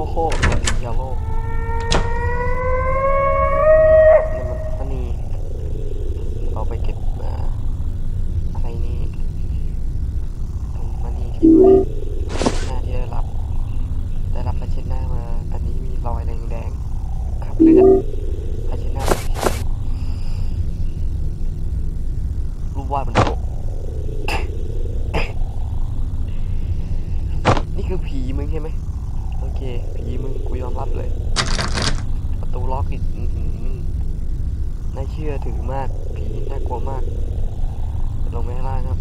โคโหตัวดียาโลนี่มันอันนี้เราไปเก็บมาอะไรนี่ตรงมันนี่ที่ด้วยหน้าที่ได้รับ ได้รับผ้าเช็ดหน้ามา อันนี้มีรอยแดงๆครับเลือดผ้าเช็ดหน้ารูปวาดบนโตนี่คือผีมึงใช่ไหม โอเคผีมึงกูยอมรับเลย ประตูล็อกอีกน่าเชื่อถือมาก ผีน่ากลัวมาก ลงไปข้างล่างครับ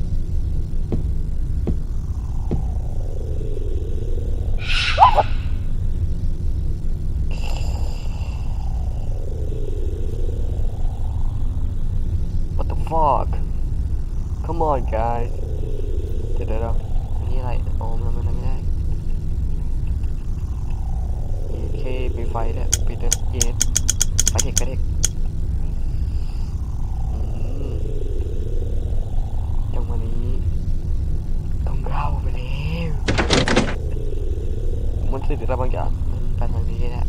What the fuck Come on guys เดี๋ยวเดี๋ยวเดี๋ยวอันนี่อะไรโอ้มันมันไม่ได้โอ เคมีไฟด้วยปิดด้วยเย็ดไฟเทคกระเทกอืมจังวะนี้ต้องเข้าไปแล้วมันสื่ออะไรบางอย่างมันไปทางนี้แหละ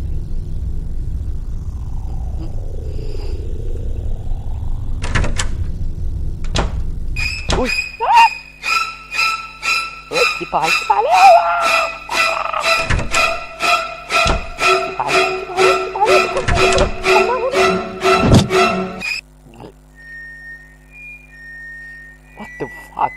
อุ้ยเฮ้ยชิบหายชิบหายแล้ว What the fuck?